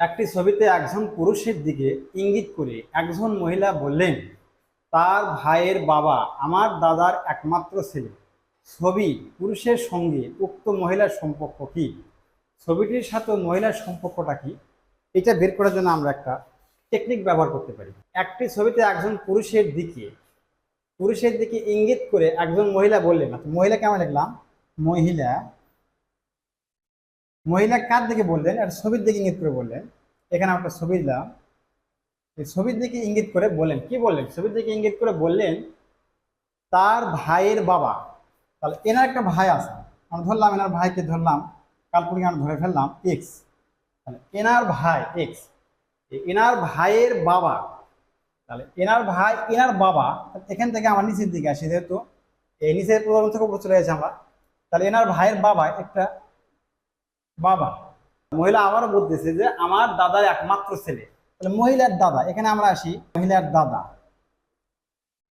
একটি ছবিতে একজন পুরুষের দিকে ইঙ্গিত করে একজন মহিলা বললেন তার ভাইয়ের বাবা আমার দাদার একমাত্র ছেলে। ছবি পুরুষের সঙ্গে উক্ত মহিলার সম্পর্ক কি? ছবিটির সাথে মহিলার সম্পর্কটা কি? এটা বের করার জন্য আমরা একটা টেকনিক ব্যবহার করতে পারি। একটি ছবিতে একজন পুরুষের দিকে পুরুষের দিকে ইঙ্গিত করে একজন মহিলা বললেন আচ্ছা, মহিলা কেমন লিখলাম মহিলা মহিলা কার দিকে বললেন? আর ছবির দিকে ইঙ্গিত করে বললেন। এখানে আমরা ছবি দিলাম এই ছবির দিকে ইঙ্গিত করে বললেন। কি বললেন? ছবির দিকে ইঙ্গিত করে বললেন, তার ভাইয়ের বাবা। তাহলে এনার একটা ভাই আছে। আমরা ধরলাম, এনার ভাইকে ধরলাম, কাল্পনিক আমরা ধরে ফেললাম এক্স তাহলে এনার ভাই এক্স এনার ভাইয়ের বাবা, তাহলে এনার ভাই, এনার বাবা এখান থেকে আমার নিচের দিকে আসি, যেহেতু এই নিচের প্রথম থেকে উপরে চলে গেছে আমরা। তাহলে এনার ভাইয়ের বাবা একটা বাবা। মহিলা আবারও বলতেছে যে আমার দাদার একমাত্র ছেলে। তাহলে মহিলার দাদা, এখানে আমরা আসি, মহিলার দাদা।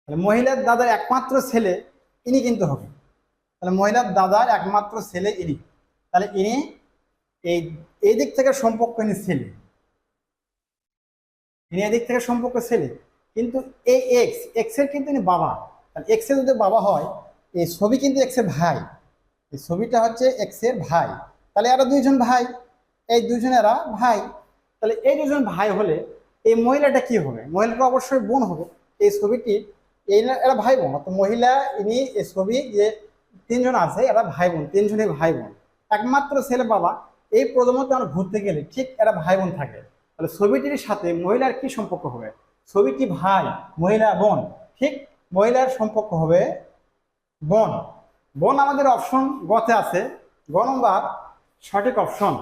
মহিলার দাদার একমাত্র ছেলে ইনি কিন্তু হবে। তাহলে মহিলার দাদার একমাত্র ছেলে ইনি। তাহলে ইনি এই এই দিক থেকে সম্পর্ক ইনি ছেলে। ইনি এদিক থেকে সম্পর্ক ছেলে। কিন্তু এই এক্স এক্সের কিন্তু ইনি বাবা। তাহলে এক্সের যদি বাবা হয়, এই ছবি কিন্তু এক্সের ভাই। এই ছবিটা হচ্ছে এক্সের ভাই। তাহলে এরা দুইজন ভাই, এই দুইজন এরা ভাই। তাহলে এই দুজন ভাই হলে এই মহিলাটা কি হবে? মহিলাটা অবশ্যই বোন হবে। এই ছবিটি, এই এরা ভাই বোন তো মহিলা ইনি এই ছবি যে তিনজন আছে, এরা ভাই বোন, তিনজনই ভাই বোন। একমাত্র ছেলে বাবা, এই প্রথমত আমরা ঘুরতে গেলে ঠিক এরা ভাই বোন থাকে। তাহলে ছবিটির সাথে মহিলার কি সম্পর্ক হবে? ছবিটি ভাই, মহিলা, বোন, ঠিক মহিলার সম্পর্ক হবে বোন। বোন আমাদের অপশন গতে আছে। গ নম্বর সঠিক অপশন